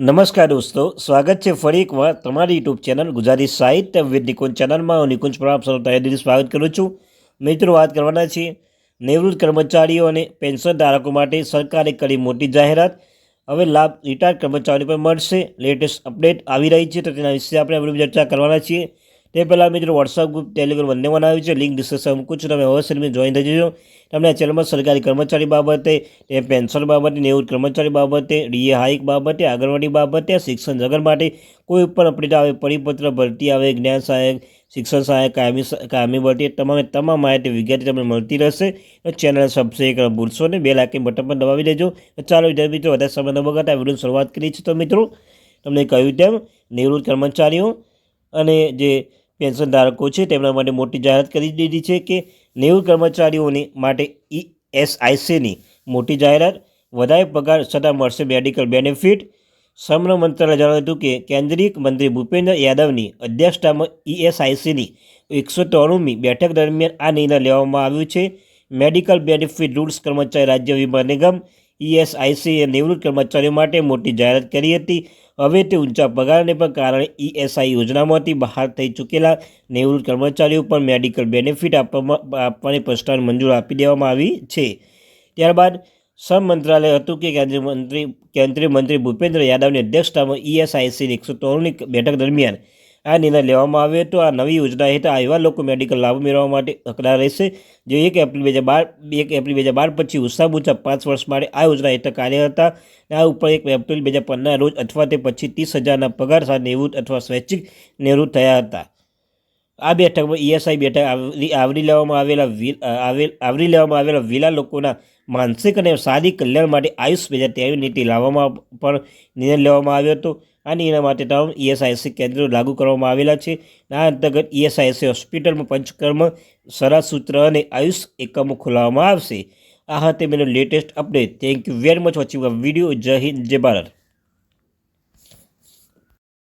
નમસ્કાર દોસ્તો, સ્વાગત છે ફરી એકવાર તમારી યુટ્યુબ ચેનલ ગુજરાતી સાહિત્ય વિદ નિકુંજ ચેનલમાં. હું નિકુંજ પ્રણામ સૌ તહેદીથી સ્વાગત કરું છું. મિત્રો, વાત કરવાના છીએ નિવૃત્ત કર્મચારીઓ અને પેન્શન ધારકો માટે સરકારે કરી મોટી જાહેરાત. હવે લાભ રિટાયર્ડ કર્મચારીઓ પર મળશે. લેટેસ્ટ અપડેટ આવી રહી છે તો તેના વિશે આપણે ચર્ચા કરવાના છીએ. તે પહેલાં મિત્રો વોટ્સઅપ ગ્રુપ ટેલિગ્રામ બંને બનાવ્યું છે. લિંક ડિસ્ક્રિપ્શન મૂકું છું. તમે અવશ્ય જોઈન થઈ જજો. તમને આ ચેનલમાં સરકારી કર્મચારી બાબતે, તે પેન્શન બાબતે નિવૃત્ત કર્મચારી બાબતે ડીએ હાઇક બાબતે, આંગણવાડી બાબતે, શિક્ષણ જગત માટે કોઈ પણ અપડેટ આવે, પરિપત્ર ભરતી આવે, જ્ઞાન સહાયક, શિક્ષણ સહાયક, કાયમી કાયમી ભરતી તમામે તમામ માહિતી, વિગતે તમને મળતી રહેશે. ચેનલ સબસ્ક્રાઈબ કરવા ભૂલશો ને બે લાખની બટન પણ દબાવી દેજો. ચાલો વિદ્યાર્થી મિત્રો, વધારે સમય ન બગાડતા વીડિયો શરૂઆત કરી છે તો મિત્રો. તમને કહ્યું તેમ, નિવૃત્ત કર્મચારીઓ અને જે પેન્શન ધારકો છે, તેમના માટે મોટી જાહેરાત કરી દીધી છે કે નેવું કર્મચારીઓને માટે ઈએસઆઈસીની મોટી જાહેરાત. વધારે પગાર છતાં મળશે મેડિકલ બેનિફિટ. શ્રમ મંત્રાલયે જણાવ્યું હતું કે કેન્દ્રીય મંત્રી ભૂપેન્દ્ર યાદવની અધ્યક્ષતામાં ઈએસઆઈસીની એકસો ત્રણમી બેઠક દરમિયાન આ નિર્ણય લેવામાં આવ્યો છે. મેડિકલ બેનિફિટ રૂલ્સ કર્મચારી રાજ્ય વીમા નિગમ ઈએસઆઈસીએ નિવૃત્ત કર્મચારીઓ માટે મોટી જાહેરાત કરી હતી. હવે તે ઊંચા પગારને પણ કારણે ઈએસઆઈ યોજનામાંથી બહાર થઈ ચૂકેલા નિવૃત્ત કર્મચારીઓ પર મેડિકલ બેનિફિટ આપવામાં, આપવાની પ્રસ્તાવને મંજૂર આપી દેવામાં આવી છે. ત્યારબાદ શ્રમ મંત્રાલય હતું કે કેન્દ્રીય મંત્રી કેન્દ્રીય મંત્રી ભૂપેન્દ્ર યાદવની અધ્યક્ષતામાં ઈએસઆઈસીની એકસો ત્રણની બેઠક દરમિયાન આ નિર્ણય લેવામાં આવ્યો હતો. આ નવી યોજના હેઠળ એવા લોકો મેડિકલ લાભ મેળવવા માટે હકદાર રહેશે. જે એક એપ્રિલ બે હજાર બાર, એક એપ્રિલ બે હજાર બાર પછી ઓછામાં ઓછા પાંચ વર્ષ માટે આ યોજના હેઠળ કાર્ય હતા. આ ઉપર એક એપ્રિલ બે હજાર પંદરના રોજ અથવા તે પછી ત્રીસ હજારના પગાર સાથે નિવૃત્ત અથવા સ્વૈચ્છિક નિવૃત્ત થયા હતા. આ બેઠકમાં ઈએસઆઈ બેઠક આવરી લેવામાં આવેલા આવેલ, આવરી લેવામાં આવેલા વિલા લોકોના માનસિક અને શારીરિક કલ્યાણ માટે આયુષ બે હજાર ત્રેવીસ નીતિ લાવવામાં પણ નિર્ણય લેવામાં આવ્યો હતો. આ નિર્ણય માટે તમામ ઈએસઆઈસી કેન્દ્રો લાગુ કરવામાં આવેલા છે. આ અંતર્ગત ઈએસઆઈસી હોસ્પિટલમાં પંચકર્મ સૂત્ર અને આયુષ એકમો ખોલાવવામાં આવશે. આ હતી મેનો latest update thank you very much watching video જય હિન્દ, જય ભારત.